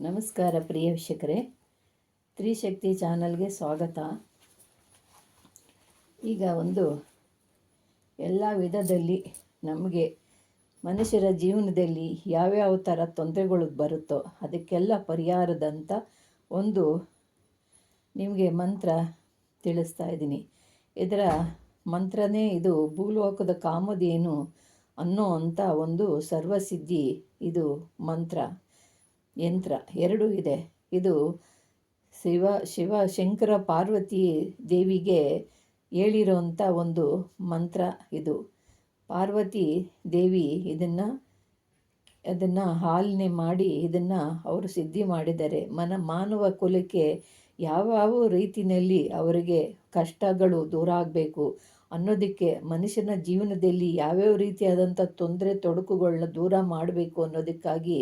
ನಮಸ್ಕಾರ ಪ್ರಿಯ ವೀಕ್ಷಕರೇ. ತ್ರಿಶಕ್ತಿ ಚಾನಲ್ಗೆ ಸ್ವಾಗತ. ಈಗ ಒಂದು ಎಲ್ಲ ವಿಧದಲ್ಲಿ ನಮಗೆ ಮನುಷ್ಯರ ಜೀವನದಲ್ಲಿ ಯಾವ್ಯಾವ ಥರ ತೊಂದರೆಗಳು ಬರುತ್ತೋ ಅದಕ್ಕೆಲ್ಲ ಪರಿಹಾರದಂಥ ಒಂದು ನಿಮಗೆ ಮಂತ್ರ ತಿಳಿಸ್ತಾ ಇದ್ದೀನಿ. ಇದರ ಮಂತ್ರನೇ ಇದು ಭೂಲೋಕದ ಕಾಮದೇನು ಅನ್ನೋ ಅಂಥ ಒಂದು ಸರ್ವಸಿದ್ಧಿ ಇದು ಮಂತ್ರ. ಯಂತ್ರ ಎರಡೂ ಇದೆ. ಇದು ಶಿವ ಶಿವ ಶಂಕರ ಪಾರ್ವತಿ ದೇವಿಗೆ ಹೇಳಿರೋಂಥ ಒಂದು ಮಂತ್ರ ಇದು. ಪಾರ್ವತಿ ದೇವಿ ಇದನ್ನು, ಅದನ್ನು ಹಾಲನೆ ಮಾಡಿ ಇದನ್ನು ಅವರು ಸಿದ್ಧಿ ಮಾಡಿದ್ದಾರೆ ಮನ, ಮಾನವ ಕುಲಕ್ಕೆ ಯಾವ್ಯಾವ ರೀತಿಯಲ್ಲಿ ಅವರಿಗೆ ಕಷ್ಟಗಳು ದೂರ ಆಗಬೇಕು ಅನ್ನೋದಕ್ಕೆ ಮನುಷ್ಯನ ಜೀವನದಲ್ಲಿ ಯಾವ್ಯಾವ ರೀತಿಯಾದಂಥ ತೊಂದರೆ ತೊಡಕುಗಳನ್ನ ದೂರ ಮಾಡಬೇಕು ಅನ್ನೋದಕ್ಕಾಗಿ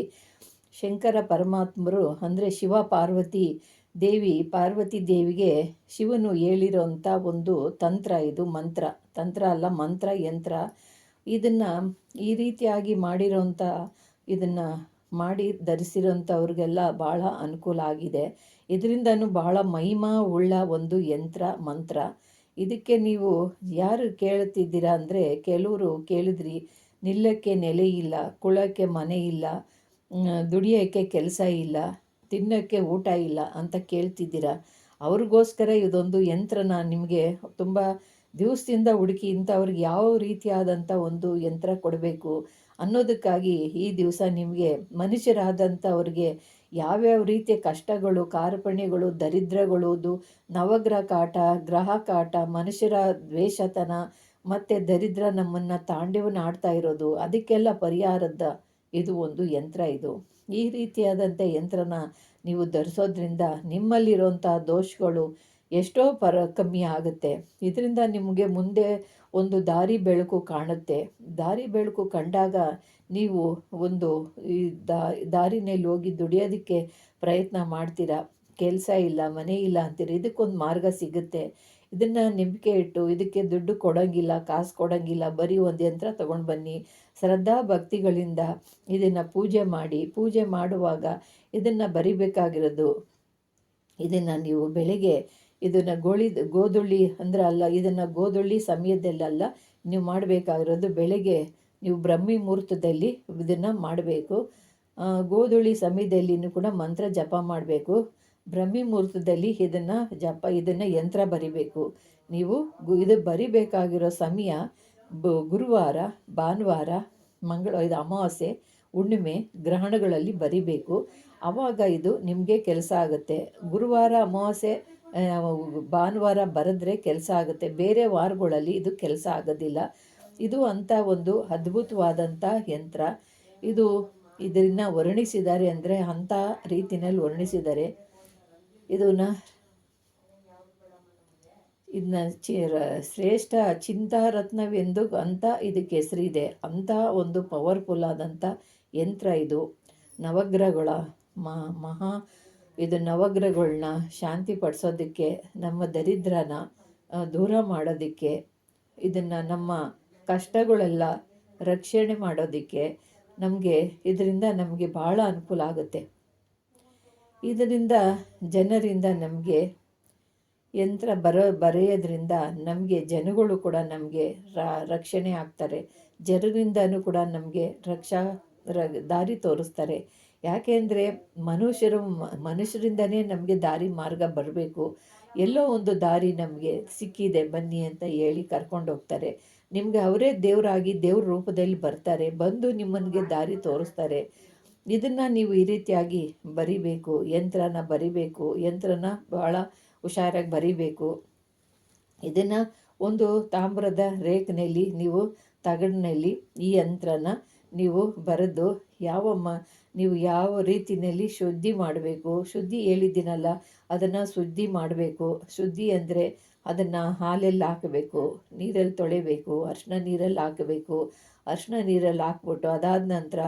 ಶಂಕರ ಪರಮಾತ್ಮರು ಅಂದರೆ ಶಿವ ಪಾರ್ವತಿ ದೇವಿ, ಪಾರ್ವತಿ ದೇವಿಗೆ ಶಿವನು ಹೇಳಿರೋಂಥ ಒಂದು ತಂತ್ರ ಇದು ಮಂತ್ರ. ತಂತ್ರ ಅಲ್ಲ, ಮಂತ್ರ, ಯಂತ್ರ. ಇದನ್ನು ಈ ರೀತಿಯಾಗಿ ಮಾಡಿರೋಂಥ ಇದನ್ನು ಮಾಡಿ ಧರಿಸಿರೋಂಥವ್ರಿಗೆಲ್ಲ ಭಾಳ ಅನುಕೂಲ ಆಗಿದೆ. ಇದರಿಂದನೂ ಬಹಳ ಮಹಿಮಾ ಉಳ್ಳ ಒಂದು ಯಂತ್ರ, ಮಂತ್ರ. ಇದಕ್ಕೆ ನೀವು ಯಾರು ಕೇಳ್ತಿದ್ದೀರಾ ಅಂದರೆ, ಕೆಲವರು ಕೇಳಿದ್ರಿ, ನಿಲ್ಲಕ್ಕೆ ನೆಲೆ ಇಲ್ಲ, ಕುಳಕ್ಕೆ ಮನೆ ಇಲ್ಲ ದುಡಿಯೋಕ್ಕೆ ಕೆಲಸ ಇಲ್ಲ, ತಿನ್ನೋಕ್ಕೆ ಊಟ ಇಲ್ಲ ಅಂತ ಕೇಳ್ತಿದ್ದೀರಾ? ಅವ್ರಿಗೋಸ್ಕರ ಇದೊಂದು ಯಂತ್ರನ ನಿಮಗೆ ತುಂಬ ದಿವಸದಿಂದ ಹುಡುಕಿ ಇಂಥವ್ರಿಗೆ ಯಾವ ರೀತಿಯಾದಂಥ ಒಂದು ಯಂತ್ರ ಕೊಡಬೇಕು ಅನ್ನೋದಕ್ಕಾಗಿ ಈ ದಿವಸ ನಿಮಗೆ ಮನುಷ್ಯರಾದಂಥವ್ರಿಗೆ ಯಾವ್ಯಾವ ರೀತಿಯ ಕಷ್ಟಗಳು, ಕಾರ್ಪಣ್ಯಗಳು ದರಿದ್ರಗಳು ನವಗ್ರಹ ಕಾಟ, ಗ್ರಹ ಕಾಟ, ಮನುಷ್ಯರ ದ್ವೇಷತನ ಮತ್ತು ದರಿದ್ರ ನಮ್ಮನ್ನು ತಾಂಡವನ ಆಡ್ತಾ ಇರೋದು, ಅದಕ್ಕೆಲ್ಲ ಪರಿಹಾರದ ಇದು ಒಂದು ಯಂತ್ರ ಇದು. ಈ ರೀತಿಯಾದಂಥ ಯಂತ್ರನ ನೀವು ಧರಿಸೋದ್ರಿಂದ ನಿಮ್ಮಲ್ಲಿರುವಂಥ ದೋಷಗಳು ಎಷ್ಟೋ ಪರ ಕಮ್ಮಿ ಆಗುತ್ತೆ. ಇದರಿಂದ ನಿಮಗೆ ಮುಂದೆ ಒಂದು ದಾರಿ ಬೆಳಕು ಕಾಣುತ್ತೆ. ದಾರಿ ಬೆಳಕು ಕಂಡಾಗ ನೀವು ಒಂದು ಈ ದಾರಿನಲ್ಲಿ ಹೋಗಿ ದುಡಿಯೋದಕ್ಕೆ ಪ್ರಯತ್ನ ಮಾಡ್ತೀರಾ? ಕೆಲಸ ಇಲ್ಲ, ಮನೆ ಇಲ್ಲ ಅಂತೀರಿ? ಇದಕ್ಕೊಂದು ಮಾರ್ಗ ಸಿಗುತ್ತೆ. ಇದನ್ನು ನಂಬಿಕೆ ಇಟ್ಟು ಇದಕ್ಕೆ ದುಡ್ಡು ಕೊಡೋಂಗಿಲ್ಲ, ಕಾಸು ಕೊಡೋಂಗಿಲ್ಲ, ಬರೀ ಒಂದು ಯಂತ್ರ ತೊಗೊಂಡು ಬನ್ನಿ. ಶ್ರದ್ಧಾ ಭಕ್ತಿಗಳಿಂದ ಇದನ್ನು ಪೂಜೆ ಮಾಡಿ, ಪೂಜೆ ಮಾಡುವಾಗ ಇದನ್ನು ಬರಿಬೇಕಾಗಿರೋದು. ಇದನ್ನು ನೀವು ಬೆಳಗ್ಗೆ ಇದನ್ನು ಗೋಳಿ, ಗೋಧುಳ್ಳಿ ಅಂದ್ರೆ ಅಲ್ಲ, ಇದನ್ನು ಗೋಧುಳ್ಳಿ ಸಮಯದಲ್ಲಲ್ಲ ನೀವು ಮಾಡಬೇಕಾಗಿರೋದು ಬೆಳಗ್ಗೆ ನೀವು ಬ್ರಹ್ಮಿ ಮುಹೂರ್ತದಲ್ಲಿ ಇದನ್ನು ಮಾಡಬೇಕು. ಗೋಧುಳಿ ಸಮಯದಲ್ಲಿನೂ ಕೂಡ ಮಂತ್ರ ಜಪ ಮಾಡಬೇಕು. ಬ್ರಹ್ಮಿ ಮುಹೂರ್ತದಲ್ಲಿ ಇದನ್ನು ಜಪ, ಇದನ್ನು ಯಂತ್ರ ಬರಿಬೇಕು. ನೀವು ಇದು ಬರಿಬೇಕಾಗಿರೋ ಸಮಯ ಗುರುವಾರ, ಭಾನುವಾರ, ಮಂಗಳ, ಇದು ಅಮಾವಾಸ್ಯೆ, ಹುಣ್ಣಿಮೆ ಗ್ರಹಣಗಳಲ್ಲಿ ಬರಿಬೇಕು. ಆವಾಗ ಇದು ನಿಮಗೆ ಕೆಲಸ ಆಗುತ್ತೆ. ಗುರುವಾರ, ಅಮಾವಾಸ್ಯೆ ಭಾನುವಾರ ಬರೆದ್ರೆ ಕೆಲಸ ಆಗುತ್ತೆ. ಬೇರೆ ವಾರಗಳಲ್ಲಿ ಇದು ಕೆಲಸ ಆಗೋದಿಲ್ಲ. ಇದು ಅಂಥ ಒಂದು ಅದ್ಭುತವಾದಂಥ ಯಂತ್ರ. ಇದು ಇದರಿಂದ ವರ್ಣಿಸಿದ್ದಾರೆ ಅಂದರೆ ಅಂಥ ರೀತಿಯಲ್ಲಿ ವರ್ಣಿಸಿದ್ದಾರೆ. ಇದನ್ನ ಇದನ್ನ ಚಿ ಶ್ರೇಷ್ಠ ಚಿಂತಾರತ್ನವೆಂದು ಅಂತ ಇದಕ್ಕೆ ಹೆಸರಿದೆ. ಅಂತ ಒಂದು ಪವರ್ಫುಲ್ ಆದಂಥ ಯಂತ್ರ ಇದು. ನವಗ್ರಹಗಳ ಮಹಾ ಇದು ನವಗ್ರಹಗಳನ್ನ ಶಾಂತಿ ಪಡಿಸೋದಕ್ಕೆ, ನಮ್ಮ ದರಿದ್ರನ ದೂರ ಮಾಡೋದಕ್ಕೆ, ಇದನ್ನು ನಮ್ಮ ಕಷ್ಟಗಳೆಲ್ಲ ರಕ್ಷಣೆ ಮಾಡೋದಕ್ಕೆ ನಮಗೆ ಇದರಿಂದ ನಮಗೆ ಭಾಳ ಅನುಕೂಲ ಆಗುತ್ತೆ. ಇದರಿಂದ ಜನರಿಂದ ನಮಗೆ ಯಂತ್ರ ಬರೋ, ಬರೆಯೋದ್ರಿಂದ ನಮಗೆ ಜನಗಳು ಕೂಡ ನಮಗೆ ರಕ್ಷಣೆ ಆಗ್ತಾರೆ. ಜನರಿಂದನೂ ಕೂಡ ನಮಗೆ ರಕ್ಷಾ ದಾರಿ ತೋರಿಸ್ತಾರೆ. ಯಾಕೆಂದರೆ ಮನುಷ್ಯರು, ಮನುಷ್ಯರಿಂದನೇ ನಮಗೆ ದಾರಿ ಮಾರ್ಗ ಬರಬೇಕು. ಎಲ್ಲೋ ಒಂದು ದಾರಿ ನಮಗೆ ಸಿಕ್ಕಿದೆ, ಬನ್ನಿ ಅಂತ ಹೇಳಿ ಕರ್ಕೊಂಡು ಹೋಗ್ತಾರೆ. ನಿಮಗೆ ಅವರೇ ದೇವರಾಗಿ, ದೇವ್ರ ರೂಪದಲ್ಲಿ ಬರ್ತಾರೆ. ಬಂದು ನಿಮ್ಮನಿಗೆ ದಾರಿ ತೋರಿಸ್ತಾರೆ. ಇದನ್ನು ನೀವು ಈ ರೀತಿಯಾಗಿ ಬರಿಬೇಕು, ಯಂತ್ರನ ಬರಿಬೇಕು, ಯಂತ್ರನ ಭಾಳ ಹುಷಾರಾಗಿ ಬರಿಬೇಕು. ಇದನ್ನು ಒಂದು ತಾಮ್ರದ ರೇಖನೆಯಲ್ಲಿ ನೀವು ತಗಡಿನಲ್ಲಿ ಈ ಯಂತ್ರನ ನೀವು ಬರೆದು ಯಾವ ಮ, ನೀವು ಯಾವ ರೀತಿಯಲ್ಲಿ ಶುದ್ಧಿ ಮಾಡಬೇಕು. ಶುದ್ಧಿ ಹೇಳಿದ್ದೀನಲ್ಲ, ಅದನ್ನು ಶುದ್ಧಿ ಮಾಡಬೇಕು. ಶುದ್ಧಿ ಅಂದರೆ ಅದನ್ನು ಹಾಲಲ್ಲಿ ಹಾಕಬೇಕು, ನೀರಲ್ಲಿ ತೊಳೆಬೇಕು ಅರ್ಶಿನ ನೀರಲ್ಲಿ ಹಾಕಬೇಕು. ಅರ್ಶಿನ ನೀರಲ್ಲಿ ಹಾಕ್ಬಿಟ್ಟು ಅದಾದ ನಂತರ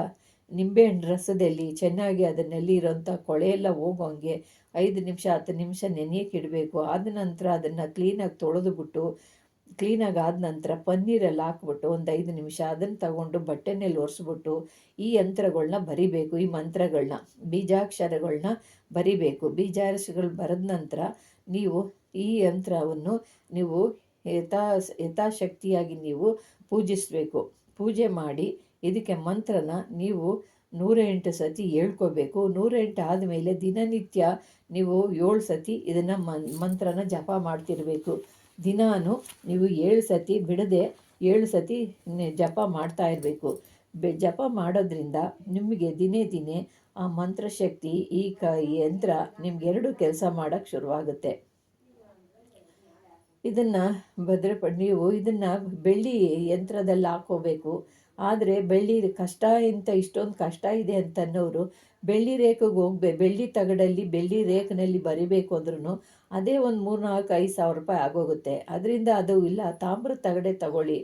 ನಿಂಬೆಹಣ್ಣು ರಸದಲ್ಲಿ ಚೆನ್ನಾಗಿ ಇರೋಂಥ ಕೊಳೆ ಎಲ್ಲ ಹೋಗೋಂಗೆ ಐದು ನಿಮಿಷ, ಹತ್ತು ನಿಮಿಷ ನೆನೆಯಕ್ಕೆ ಇಡಬೇಕು. ಆದ ನಂತರ ಅದನ್ನು ಕ್ಲೀನಾಗಿ ತೊಳೆದುಬಿಟ್ಟು ಕ್ಲೀನಾಗಿ ಆದ ನಂತರ ಪನ್ನೀರಲ್ಲಿ ಹಾಕ್ಬಿಟ್ಟು ಒಂದು ಐದು ನಿಮಿಷ ಅದನ್ನು ತಗೊಂಡು ಬಟ್ಟೆನಲ್ಲಿ ಒರೆಸ್ಬಿಟ್ಟು ಈ ಯಂತ್ರಗಳನ್ನ ಬರಿಬೇಕು, ಈ ಮಂತ್ರಗಳನ್ನ ಬೀಜಾಕ್ಷರಗಳನ್ನ ಬರಿಬೇಕು. ಬೀಜಾಕ್ಷರಗಳು ಬರೆದ ನಂತರ ನೀವು ಈ ಯಂತ್ರವನ್ನು ನೀವು ಯಥಾ, ಯಥಾಶಕ್ತಿಯಾಗಿ ನೀವು ಪೂಜಿಸಬೇಕು. ಪೂಜೆ ಮಾಡಿ ಇದಕ್ಕೆ ಮಂತ್ರನ ನೀವು ನೂರ ಎಂಟು ಸತಿ ಹೇಳ್ಕೋಬೇಕು ನೂರ ಎಂಟು ಆದಮೇಲೆ ದಿನನಿತ್ಯ ನೀವು ಏಳು ಸತಿ ಇದನ್ನು ಮಂತ್ರನ ಜಪ ಮಾಡ್ತಿರಬೇಕು. ದಿನಾನು ನೀವು ಏಳು ಸತಿ ಬಿಡದೆ ಏಳು ಸತಿ ಜಪ ಮಾಡ್ತಾ ಇರಬೇಕು. ಬೆ, ಜಪ ಮಾಡೋದ್ರಿಂದ ನಿಮಗೆ ದಿನೇ ದಿನೇ ಆ ಮಂತ್ರಶಕ್ತಿ, ಈ ಕ ಯಂತ್ರ ನಿಮ್ಗೆ ಎರಡು ಕೆಲಸ ಮಾಡೋಕ್ಕೆ ಶುರುವಾಗುತ್ತೆ. ಇದನ್ನು ಭದ್ರಪ, ನೀವು ಇದನ್ನು ಬೆಳ್ಳಿ ಯಂತ್ರದಲ್ಲಿ ಹಾಕೋಬೇಕು. ಆದರೆ ಬೆಳ್ಳಿ ಕಷ್ಟ ಅಂತ ಇಷ್ಟೊಂದು ಕಷ್ಟ ಇದೆ ಅಂತ ಅನ್ನೋರು ಬೆಳ್ಳಿ ರೇಖೆಗೆ ಹೋಗ್ಬೇ, ಬೆಳ್ಳಿ ತಗಡಲ್ಲಿ, ಬೆಳ್ಳಿ ರೇಖನಲ್ಲಿ ಬರಿಬೇಕು ಅಂದ್ರೂ ಅದೇ ಒಂದು ಮೂರು ನಾಲ್ಕು ಐದು ಸಾವಿರ ರೂಪಾಯಿ ಆಗೋಗುತ್ತೆ. ಅದರಿಂದ ಅದು ಇಲ್ಲ ತಾಮ್ರದ ತಗಡೆ ತಗೊಳ್ಳಿ.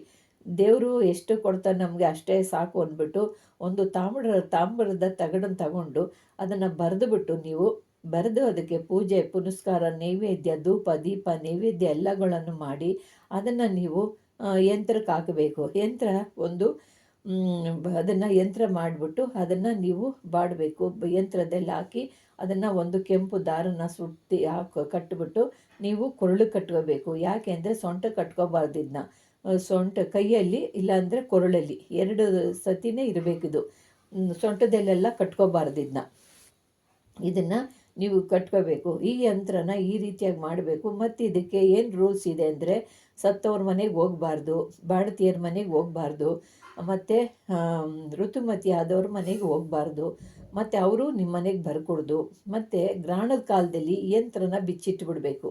ದೇವರು ಎಷ್ಟು ಕೊಡ್ತಾರೆ ನಮಗೆ ಅಷ್ಟೇ ಸಾಕು ಅಂದ್ಬಿಟ್ಟು ಒಂದು ತಾಮ್ರ, ತಾಮ್ರದ ತಗಡನ್ನು ತಗೊಂಡು ಅದನ್ನು ಬರೆದುಬಿಟ್ಟು ನೀವು ಬರೆದು ಅದಕ್ಕೆ ಪೂಜೆ, ಪುನಸ್ಕಾರ, ನೈವೇದ್ಯ, ಧೂಪ, ದೀಪ, ನೈವೇದ್ಯ ಎಲ್ಲಗಳನ್ನು ಮಾಡಿ ಅದನ್ನು ನೀವು ಯಂತ್ರಕ್ಕೆ ಹಾಕಬೇಕು. ಯಂತ್ರ ಒಂದು ಅದನ್ನು ಯಂತ್ರ ಮಾಡಿಬಿಟ್ಟು ಅದನ್ನು ನೀವು ಬಾಡಬೇಕು. ಯಂತ್ರದಲ್ಲಿ ಹಾಕಿ ಅದನ್ನು ಒಂದು ಕೆಂಪು ದಾರನ ಸುತ್ತಿ ಹಾಕಿ ಕಟ್ಟಿಬಿಟ್ಟು ನೀವು ಕೊರಳು ಕಟ್ಕೋಬೇಕು. ಯಾಕೆ ಅಂದರೆ ಸೊಂಟ ಕಟ್ಕೋಬಾರ್ದು ಇದನ್ನ ಸೊಂಟ ಕೈಯಲ್ಲಿ ಇಲ್ಲಾಂದರೆ ಕೊರಳಲ್ಲಿ ಎರಡು ಸತಿನೇ ಇರಬೇಕಿದು. ಸೊಂಟದಲ್ಲೆಲ್ಲ ಕಟ್ಕೋಬಾರ್ದು ಇದನ್ನ ಇದನ್ನು ನೀವು ಕಟ್ಕೋಬೇಕು. ಈ ಯಂತ್ರನ ಈ ರೀತಿಯಾಗಿ ಮಾಡಬೇಕು. ಮತ್ತು ಇದಕ್ಕೆ ಏನು ರೂಲ್ಸ್ ಇದೆ ಅಂದರೆ ಸತ್ತವ್ರ ಮನೆಗೆ ಹೋಗಬಾರ್ದು ಬಾಣತಿಯರ ಮನೆಗೆ ಹೋಗಬಾರ್ದು, ಮತ್ತು ಋತುಮತಿ ಆದವ್ರ ಮನೆಗೆ ಹೋಗಬಾರ್ದು, ಮತ್ತು ಅವರು ನಿಮ್ಮ ಮನೆಗೆ ಬರ್ಕೊಡ್ದು, ಮತ್ತು ಗ್ರಹಣದ ಕಾಲದಲ್ಲಿ ಯಂತ್ರನ ಬಿಚ್ಚಿಟ್ಬಿಡ್ಬೇಕು.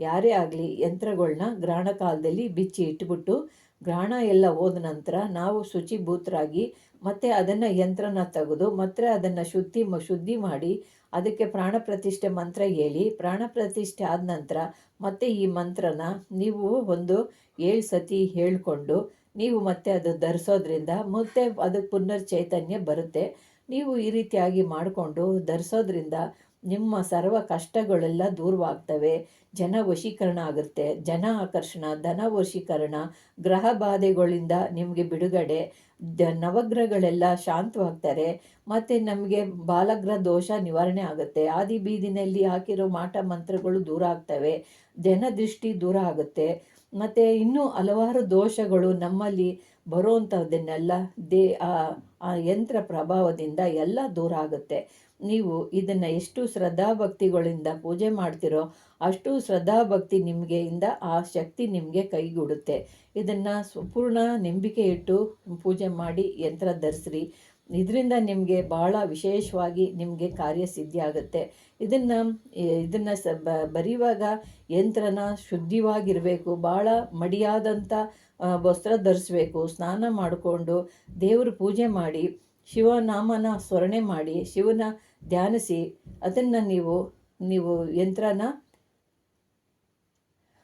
ಯಾರೇ ಆಗಲಿ ಯಂತ್ರಗಳನ್ನ ಗ್ರಹಣ ಕಾಲದಲ್ಲಿ ಬಿಚ್ಚಿ ಇಟ್ಬಿಟ್ಟು ಗ್ರಹಣ ಎಲ್ಲ ಹೋದ ನಂತರ ನಾವು ಶುಚಿಭೂತರಾಗಿ ಮತ್ತು ಅದನ್ನು ಯಂತ್ರನ ತೆಗೆದು, ಮತ್ತೆ ಅದನ್ನು ಶುದ್ಧಿ ಶುದ್ಧಿ ಮಾಡಿ, ಅದಕ್ಕೆ ಪ್ರಾಣ ಪ್ರತಿಷ್ಠೆ ಮಂತ್ರ ಹೇಳಿ, ಪ್ರಾಣ ಪ್ರತಿಷ್ಠೆ ಆದ ನಂತರ ಮತ್ತೆ ಈ ಮಂತ್ರನ ನೀವು ಒಂದು ಏಳು ಸತಿ ಹೇಳಿಕೊಂಡು, ನೀವು ಮತ್ತೆ ಅದು ಧರಿಸೋದ್ರಿಂದ, ಮತ್ತೆ ಅದಕ್ಕೆ ಪುನರ್ ಚೈತನ್ಯ ಬರುತ್ತೆ. ನೀವು ಈ ರೀತಿಯಾಗಿ ಮಾಡಿಕೊಂಡು, ಧರಿಸೋದ್ರಿಂದ ನಿಮ್ಮ ಸರ್ವ ಕಷ್ಟಗಳೆಲ್ಲ ದೂರವಾಗ್ತವೆ. ಜನ ವಶೀಕರಣ ಆಗುತ್ತೆ. ಜನ ಆಕರ್ಷಣ, ಧನ ವಶೀಕರಣ, ಗ್ರಹ ಬಾಧೆಗಳಿಂದ ನಿಮಗೆ ಬಿಡುಗಡೆ. ದ ನವಗ್ರಹಗಳೆಲ್ಲ ಶಾಂತವಾಗ್ತಾರೆ. ಮತ್ತು ನಮಗೆ ಬಾಲಗ್ರಹ ದೋಷ ನಿವಾರಣೆ ಆಗುತ್ತೆ. ಆದಿ ಬೀದಿನಲ್ಲಿ ಹಾಕಿರೋ ಮಾಟ ಮಂತ್ರಗಳು ದೂರ ಆಗ್ತವೆ. ಜನ ದೃಷ್ಟಿ ದೂರ ಆಗುತ್ತೆ. ಮತ್ತು ಇನ್ನೂ ಹಲವಾರು ದೋಷಗಳು ನಮ್ಮಲ್ಲಿ ಬರುವಂಥದ್ದನ್ನೆಲ್ಲ ದೇ ಆ ಯಂತ್ರ ಪ್ರಭಾವದಿಂದ ಎಲ್ಲ ದೂರ ಆಗುತ್ತೆ. ನೀವು ಇದನ್ನು ಎಷ್ಟು ಶ್ರದ್ಧಾಭಕ್ತಿಗಳಿಂದ ಪೂಜೆ ಮಾಡ್ತಿರೋ ಅಷ್ಟು ಶ್ರದ್ಧಾಭಕ್ತಿ ನಿಮಗೆ ಇಂದ ಆ ಶಕ್ತಿ ನಿಮಗೆ ಕೈಗೂಡುತ್ತೆ. ಇದನ್ನು ಸಂಪೂರ್ಣ ನಂಬಿಕೆ ಇಟ್ಟು ಪೂಜೆ ಮಾಡಿ ಯಂತ್ರ ಧರಿಸ್ರಿ. ಇದರಿಂದ ನಿಮಗೆ ಭಾಳ ವಿಶೇಷವಾಗಿ ನಿಮಗೆ ಕಾರ್ಯಸಿದ್ಧಿ ಆಗುತ್ತೆ. ಇದನ್ನು ಇದನ್ನು ಸ ಬರೆಯುವಾಗ ಯಂತ್ರನ ಶುದ್ಧಿವಾಗಿರಬೇಕು ಭಾಳ ಮಡಿಯಾದಂಥ ವಸ್ತ್ರ ಧರಿಸ್ಬೇಕು, ಸ್ನಾನ ಮಾಡಿಕೊಂಡು ದೇವ್ರ ಪೂಜೆ ಮಾಡಿ, ಶಿವನಾಮನ ಸ್ಮರಣೆ ಮಾಡಿ, ಶಿವನ ಧ್ಯಾನಿಸಿ ಅದನ್ನು ನೀವು ನೀವು ಯಂತ್ರನ,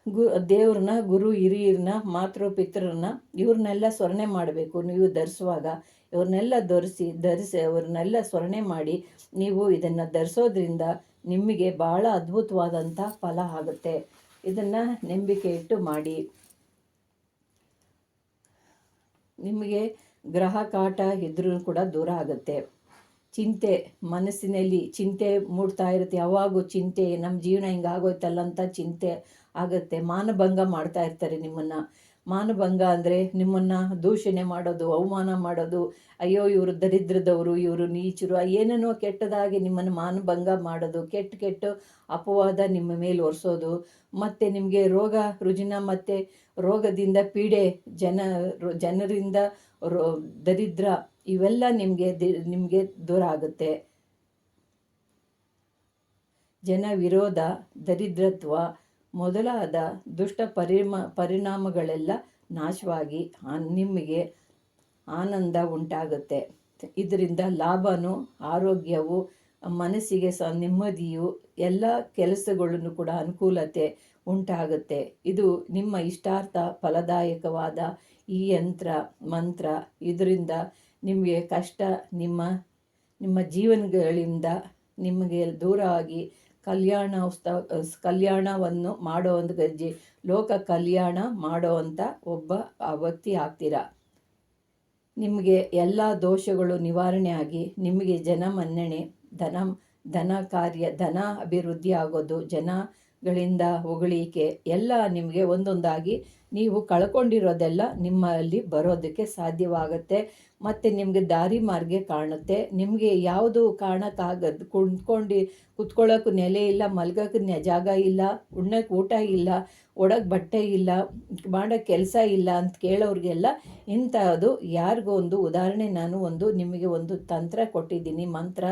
ಗು, ದೇವ್ರನ್ನ, ಗುರು ಹಿರಿಯರನ್ನ, ಮಾತೃ ಪಿತೃರನ್ನ, ಇವ್ರನ್ನೆಲ್ಲ ಸ್ಮರಣೆ ಮಾಡಬೇಕು. ನೀವು ಧರಿಸುವಾಗ ಇವ್ರನ್ನೆಲ್ಲ ಧರಿಸಿ ಧರಿಸಿ ಅವ್ರನ್ನೆಲ್ಲ ಸ್ಮರಣೆ ಮಾಡಿ ನೀವು ಇದನ್ನು ಧರಿಸೋದ್ರಿಂದ ನಿಮಗೆ ಭಾಳ ಅದ್ಭುತವಾದಂಥ ಫಲ ಆಗುತ್ತೆ. ಇದನ್ನು ನಂಬಿಕೆ ಇಟ್ಟು ಮಾಡಿ. ನಿಮಗೆ ಗ್ರಹ ಕಾಟ ಇದ್ರೂ ಕೂಡ ದೂರ ಆಗುತ್ತೆ. ಚಿಂತೆ ಮನಸ್ಸಿನಲ್ಲಿ ಚಿಂತೆ ಮೂಡ್ತಾ ಇರುತ್ತೆ. ಯಾವಾಗೂ ಚಿಂತೆ ನಮ್ಮ ಜೀವನ ಹಿಂಗಾಗೋಯ್ತಲ್ಲ ಅಂತ ಚಿಂತೆ ಆಗುತ್ತೆ. ಮಾನಭಂಗ ಮಾಡ್ತಾ ಇರ್ತಾರೆ ನಿಮ್ಮನ್ನು. ಮಾನಭಂಗ ಅಂದರೆ ನಿಮ್ಮನ್ನು ದೂಷಣೆ ಮಾಡೋದು, ಅವಮಾನ ಮಾಡೋದು. ಅಯ್ಯೋ, ಇವರು ದರಿದ್ರದವರು, ಇವರು ನೀಚರು ಏನೇನೋ ಕೆಟ್ಟದಾಗಿ ನಿಮ್ಮನ್ನು ಮಾನಭಂಗ ಮಾಡೋದು, ಕೆಟ್ಟ ಕೆಟ್ಟು ಅಪವಾದ ನಿಮ್ಮ ಮೇಲೆ ಒರೆಸೋದು. ಮತ್ತು ನಿಮಗೆ ರೋಗ ರುಜಿನ ಮತ್ತು ರೋಗದಿಂದ ಪೀಡೆ ಜನ ಜನರಿಂದ ರೋ, ದರಿದ್ರ ಇವೆಲ್ಲ ನಿಮಗೆ ನಿಮಗೆ ದೂರ ಆಗುತ್ತೆ. ಜನ ವಿರೋಧ, ದರಿದ್ರತ್ವ, ಮೊದಲಾದ ದುಷ್ಟ ಪರಿಮ, ಪರಿಣಾಮಗಳೆಲ್ಲ ನಾಶವಾಗಿ ನಿಮಗೆ ಆನಂದ ಉಂಟಾಗುತ್ತೆ. ಇದರಿಂದ ಲಾಭನೂ, ಆರೋಗ್ಯವು, ಮನಸ್ಸಿಗೆ ಸ, ನೆಮ್ಮದಿಯು, ಎಲ್ಲ ಕೆಲಸಗಳನ್ನು ಕೂಡ ಅನುಕೂಲತೆ ಉಂಟಾಗುತ್ತೆ. ಇದು ನಿಮ್ಮ ಇಷ್ಟಾರ್ಥ, ಫಲದಾಯಕವಾದ ಈ ಯಂತ್ರ, ಮಂತ್ರ, ಇದರಿಂದ ನಿಮಗೆ ಕಷ್ಟ, ನಿಮ್ಮ ನಿಮ್ಮ ಜೀವನಗಳಿಂದ ನಿಮಗೆ ದೂರ ಆಗಿ ಕಲ್ಯಾಣ ಉತ್ಸವ ಕಲ್ಯಾಣವನ್ನು ಮಾಡೋ ಒಂದು ಗಜ್ಜಿ ಲೋಕ ಕಲ್ಯಾಣ ಮಾಡೋ ಅಂಥ ಒಬ್ಬ ಆ ವ್ಯಕ್ತಿ ಆಗ್ತೀರ? ನಿಮಗೆ ಎಲ್ಲ ದೋಷಗಳು ನಿವಾರಣೆ ಆಗಿ ನಿಮಗೆ ಜನ ಮನ್ನಣೆ, ಧನ ಧನ ಕಾರ್ಯ, ಧನ ಅಭಿವೃದ್ಧಿ ಆಗೋದು ಜನಗಳಿಂದ ಹೊಗಳಿಕೆ ಎಲ್ಲ ನಿಮಗೆ ಒಂದೊಂದಾಗಿ ನೀವು ಕಳ್ಕೊಂಡಿರೋದೆಲ್ಲ ನಿಮ್ಮಲ್ಲಿ ಬರೋದಕ್ಕೆ ಸಾಧ್ಯವಾಗುತ್ತೆ. ಮತ್ತು ನಿಮಗೆ ದಾರಿ ಮಾರ್ಗ ಕಾಣುತ್ತೆ. ನಿಮಗೆ ಯಾವುದು ಕಾರಣಕ್ಕಾಗದು ಕುಂತ್ಕೊಂಡು ಕುತ್ಕೊಳ್ಳೋಕ್ಕೂ ನೆಲೆ ಇಲ್ಲ ಮಲ್ಗೋಕ್ಕೆ ಜಾಗ ಇಲ್ಲ ಉಣ್ಣಕ್ಕೆ ಊಟ ಇಲ್ಲ ಒಡಗೆ ಬಟ್ಟೆ ಇಲ್ಲ ಮಾಡೋ ಕೆಲಸ ಇಲ್ಲ ಅಂತ ಕೇಳೋರಿಗೆಲ್ಲ ಇಂಥದ್ದು ಯಾರಿಗೂ ಒಂದು ಉದಾಹರಣೆ ನಾನು ಒಂದು ನಿಮಗೆ ಒಂದು ತಂತ್ರ ಕೊಟ್ಟಿದ್ದೀನಿ. ಮಂತ್ರ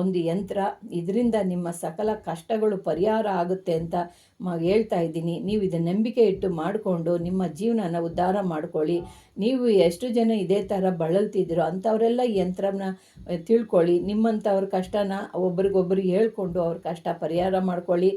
ಒಂದು ಯಂತ್ರ, ಇದರಿಂದ ನಿಮ್ಮ ಸಕಲ ಕಷ್ಟಗಳು ಪರಿಹಾರ ಆಗುತ್ತೆ ಅಂತ ಹೇಳ್ತಾ ಇದ್ದೀನಿ. ನೀವು ಇದನ್ನು ನಂಬಿಕೆ ಇಟ್ಟು ಮಾಡಿಕೊಂಡು ನಿಮ್ಮ ಜೀವನನ ಉದ್ಧಾರ ಮಾಡ್ಕೊಳ್ಳಿ. ನೀವು ಎಷ್ಟು ಜನ ಇದೇ ಥರ ಬಳಲ್ತಿದ್ದೀರೋ ಅಂಥವರೆಲ್ಲ ಈ ಯಂತ್ರನ ತಿಳ್ಕೊಳ್ಳಿ. ನಿಮ್ಮಂಥವ್ರ ಕಷ್ಟನ ಒಬ್ರಿಗೊಬ್ರಿಗೆ ಹೇಳ್ಕೊಂಡು ಅವ್ರ ಕಷ್ಟ ಪರಿಹಾರ ಮಾಡ್ಕೊಳ್ಳಿ.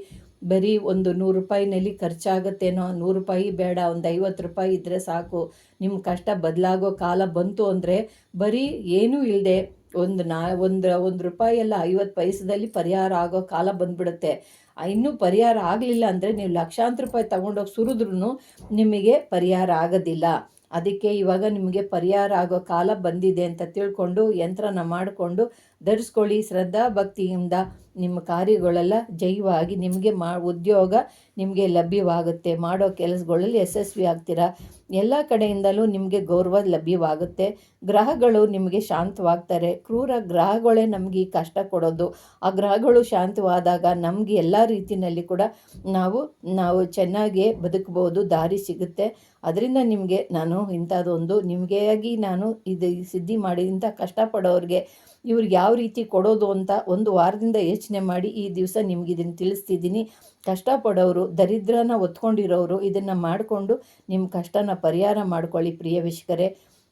ಬರೀ ಒಂದು ನೂರು ರೂಪಾಯಿನಲ್ಲಿ ಖರ್ಚಾಗತ್ತೇನೋ, ನೂರು ರೂಪಾಯಿ ಬೇಡ, ಒಂದು ಐವತ್ತು ರೂಪಾಯಿ ಇದ್ದರೆ ಸಾಕು. ನಿಮ್ಮ ಕಷ್ಟ ಬದಲಾಗೋ ಕಾಲ ಬಂತು ಅಂದರೆ ಬರೀ ಏನೂ ಇಲ್ಲದೆ ಒಂದು ನಾ, ಒಂದು ಒಂದು ರೂಪಾಯಿ ಎಲ್ಲ ಐವತ್ತು ಪೈಸದಲ್ಲಿ ಪರಿಹಾರ ಆಗೋ ಕಾಲ ಬಂದ್ಬಿಡುತ್ತೆ. ಇನ್ನೂ ಪರಿಹಾರ ಆಗಲಿಲ್ಲ ಅಂದರೆ ನೀವು ಲಕ್ಷಾಂತರ ರೂಪಾಯಿ ತಗೊಂಡೋಗಿ ಸುರಿದ್ರೂ ನಿಮಗೆ ಪರಿಹಾರ ಆಗೋದಿಲ್ಲ. ಅದಕ್ಕೆ ಇವಾಗ ನಿಮಗೆ ಪರಿಹಾರ ಆಗೋ ಕಾಲ ಬಂದಿದೆ ಅಂತ ತಿಳ್ಕೊಂಡು ಯಂತ್ರನ ಮಾಡಿಕೊಂಡು ಧರಿಸ್ಕೊಳ್ಳಿ. ಶ್ರದ್ಧಾ ಭಕ್ತಿಯಿಂದ ನಿಮ್ಮ ಕಾರ್ಯಗಳೆಲ್ಲ ಜೈವಾಗಿ ನಿಮಗೆ ಮಾ, ಉದ್ಯೋಗ ನಿಮಗೆ ಲಭ್ಯವಾಗುತ್ತೆ. ಮಾಡೋ ಕೆಲಸಗಳಲ್ಲಿ ಯಶಸ್ವಿ ಆಗ್ತೀರಾ? ಎಲ್ಲ ಕಡೆಯಿಂದಲೂ ನಿಮಗೆ ಗೌರವ ಲಭ್ಯವಾಗುತ್ತೆ. ಗ್ರಹಗಳು ನಿಮಗೆ ಶಾಂತವಾಗ್ತಾರೆ. ಕ್ರೂರ ಗ್ರಹಗಳೇ ನಮಗೆ ಕಷ್ಟ ಕೊಡೋದು. ಆ ಗ್ರಹಗಳು ಶಾಂತವಾದಾಗ ನಮಗೆ ಎಲ್ಲ ರೀತಿಯಲ್ಲಿ ಕೂಡ ನಾವು ನಾವು ಚೆನ್ನಾಗಿ ಬದುಕಬಹುದು ದಾರಿ ಸಿಗುತ್ತೆ. ಅದರಿಂದ ನಿಮಗೆ ನಾನು ಇಂಥದ್ದೊಂದು, ನಿಮಗೆಯಾಗಿ ನಾನು ಇದು ಸಿದ್ಧಿ ಮಾಡಿ, ಇಂಥ ಕಷ್ಟಪಡೋರಿಗೆ ಇವ್ರಿಗೆ ಯಾವ ರೀತಿ ಕೊಡೋದು ಅಂತ ಒಂದು ವಾರದಿಂದ ಯೋಚನೆ ಮಾಡಿ ಈ ದಿವಸ ನಿಮ್ಗೆ ಇದನ್ನು ತಿಳಿಸ್ತಿದ್ದೀನಿ. ಕಷ್ಟಪಡೋರು, ದರಿದ್ರನ ಒತ್ಕೊಂಡಿರೋರು ಇದನ್ನು ಮಾಡಿಕೊಂಡು ನಿಮ್ಮ ಕಷ್ಟನ ಪರಿಹಾರ ಮಾಡ್ಕೊಳ್ಳಿ ಪ್ರಿಯ ವಿಷಕರೇ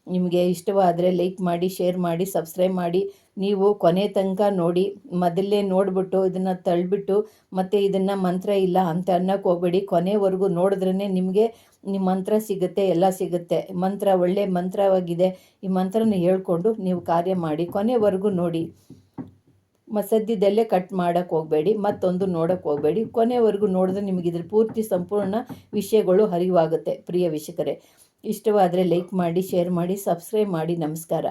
ನಿಮಗೆ ಇಷ್ಟವಾದರೆ ಲೈಕ್ ಮಾಡಿ ಶೇರ್ ಮಾಡಿ ಸಬ್ಸ್ಕ್ರೈಬ್ ಮಾಡಿ. ನೀವು ಕೊನೆ ತನಕ ನೋಡಿ, ಮೊದಲೇ ನೋಡಿಬಿಟ್ಟು ಇದನ್ನು ತಳ್ಳಿಬಿಟ್ಟು ಮತ್ತು ಇದನ್ನು ಮಂತ್ರ ಇಲ್ಲ ಅಂತ ಅನ್ನೋಕ್ಕೆ ಹೋಗಬೇಡಿ. ಕೊನೆವರೆಗೂ ನೋಡಿದ್ರೇ ನಿಮಗೆ ನಿಮ್ಮ ಮಂತ್ರ ಸಿಗುತ್ತೆ, ಎಲ್ಲ ಸಿಗುತ್ತೆ. ಮಂತ್ರ ಒಳ್ಳೆ ಮಂತ್ರವಾಗಿದೆ. ಈ ಮಂತ್ರನ ಹೇಳ್ಕೊಂಡು ನೀವು ಕಾರ್ಯ ಮಾಡಿ. ಕೊನೆವರೆಗೂ ನೋಡಿ. ಸದ್ಯದಲ್ಲೇ ಕಟ್ ಮಾಡೋಕ್ಕೆ ಹೋಗಬೇಡಿ, ಮತ್ತೊಂದು ನೋಡೋಕ್ಕೆ ಹೋಗಬೇಡಿ. ಕೊನೆವರೆಗೂ ನೋಡಿದ್ರೆ ನಿಮಗೆ ಇದ್ರ ಪೂರ್ತಿ ಸಂಪೂರ್ಣ ವಿಷಯಗಳು ಅರಿವಾಗುತ್ತೆ ಪ್ರಿಯ ವೀಕ್ಷಕರೇ, ಇಷ್ಟವಾದರೆ ಲೈಕ್ ಮಾಡಿ ಶೇರ್ ಮಾಡಿ ಸಬ್ಸ್ಕ್ರೈಬ್ ಮಾಡಿ. ನಮಸ್ಕಾರ.